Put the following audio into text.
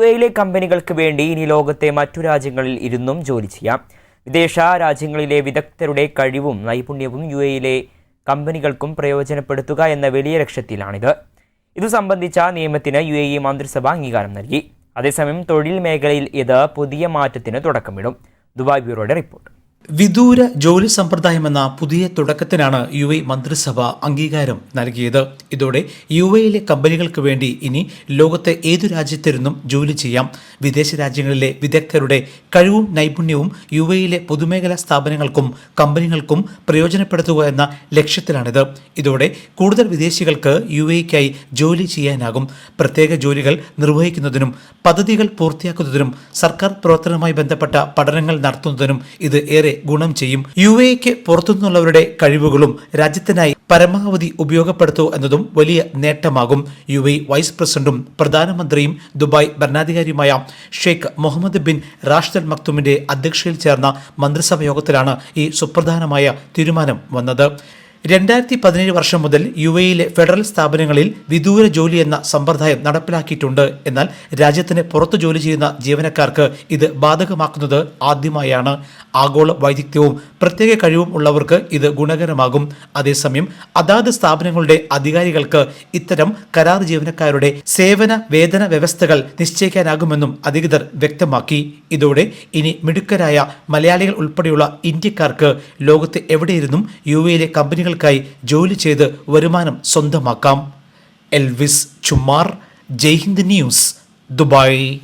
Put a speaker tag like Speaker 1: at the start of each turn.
Speaker 1: U എയിലെ കമ്പനികൾക്ക് വേണ്ടി ഇനി ലോകത്തെ മറ്റു രാജ്യങ്ങളിൽ ഇരുന്നും ജോലി ചെയ്യാം. വിദേശ രാജ്യങ്ങളിലെ വിദഗ്ധരുടെ കഴിവും നൈപുണ്യവും യു എയിലെ കമ്പനികൾക്കും പ്രയോജനപ്പെടുത്തുക എന്ന വലിയ ലക്ഷ്യത്തിലാണിത്. ഇതു സംബന്ധിച്ച നിയമത്തിന് യു എ ഇ മന്ത്രിസഭ അംഗീകാരം നൽകി. അതേസമയം തൊഴിൽ മേഖലയിൽ ഇത് പുതിയ മാറ്റത്തിന് തുടക്കമിടും. Dubai ബ്യൂറോയുടെ report.
Speaker 2: വിദൂര ജോലി സമ്പ്രദായമെന്ന പുതിയ തുടക്കത്തിനാണ് യു എ മന്ത്രിസഭ അംഗീകാരം നൽകിയത്. ഇതോടെ യു എയിലെ കമ്പനികൾക്ക് വേണ്ടി ഇനി ലോകത്തെ ഏതു രാജ്യത്തിരുന്നും ജോലി ചെയ്യാം. വിദേശ രാജ്യങ്ങളിലെ വിദഗ്ധരുടെ കഴിവും നൈപുണ്യവും യു എയിലെ പൊതുമേഖലാ സ്ഥാപനങ്ങൾക്കും കമ്പനികൾക്കും പ്രയോജനപ്പെടുത്തുക എന്ന ലക്ഷ്യത്തിലാണിത്. ഇതോടെ കൂടുതൽ വിദേശികൾക്ക് യു എക്കായി ജോലി ചെയ്യാനാകും. പ്രത്യേക ജോലികൾ നിർവഹിക്കുന്നതിനും പദ്ധതികൾ പൂർത്തിയാക്കുന്നതിനും സർക്കാർ പ്രവർത്തനവുമായി ബന്ധപ്പെട്ട പഠനങ്ങൾ നടത്തുന്നതിനും ഇത് ഏറെ ഗുണം ചെയ്യും. യു എക്ക് പുറത്തുനിന്നുള്ളവരുടെ കഴിവുകളും രാജ്യത്തിനായി പരമാവധി ഉപയോഗപ്പെടുത്തൂ എന്നതും വലിയ നേട്ടമാകും. യു എ വൈസ് പ്രസിഡന്റും പ്രധാനമന്ത്രിയും Dubai ഭരണാധികാരിയുമായ Sheikh Mohammed bin Rashid al മക്തുമിന്റെ അധ്യക്ഷതയിൽ ചേർന്ന മന്ത്രിസഭ യോഗത്തിലാണ് ഈ സുപ്രധാനമായ തീരുമാനം വന്നത്. രണ്ടായിരത്തി പതിനേഴ് വർഷം മുതൽ യു എയിലെ ഫെഡറൽ സ്ഥാപനങ്ങളിൽ വിദൂര ജോലി എന്ന സമ്പ്രദായം നടപ്പിലാക്കിയിട്ടുണ്ട്. എന്നാൽ രാജ്യത്തിന് പുറത്തു ജോലി ചെയ്യുന്ന ജീവനക്കാർക്ക് ഇത് ബാധകമാക്കുന്നത് ആദ്യമായാണ്. ആഗോള വൈദഗ്ധ്യവും പ്രത്യേക കഴിവും ഉള്ളവർക്ക് ഇത് ഗുണകരമാകും. അതേസമയം അതാത് സ്ഥാപനങ്ങളുടെ അധികാരികൾക്ക് ഇത്തരം കരാർ ജീവനക്കാരുടെ സേവന വേതന വ്യവസ്ഥകൾ നിശ്ചയിക്കാനാകുമെന്നും അധികൃതർ വ്യക്തമാക്കി. ഇതോടെ ഇനി മിടുക്കരായ മലയാളികൾ ഉൾപ്പെടെയുള്ള ഇന്ത്യക്കാർക്ക് ലോകത്ത് എവിടെയിരുന്നും യു എയിലെ കമ്പനികൾക്കായി ജോലി ചെയ്ത് വരുമാനം സ്വന്തമാക്കാം. Elvis Chummar Jaihind news Dubai.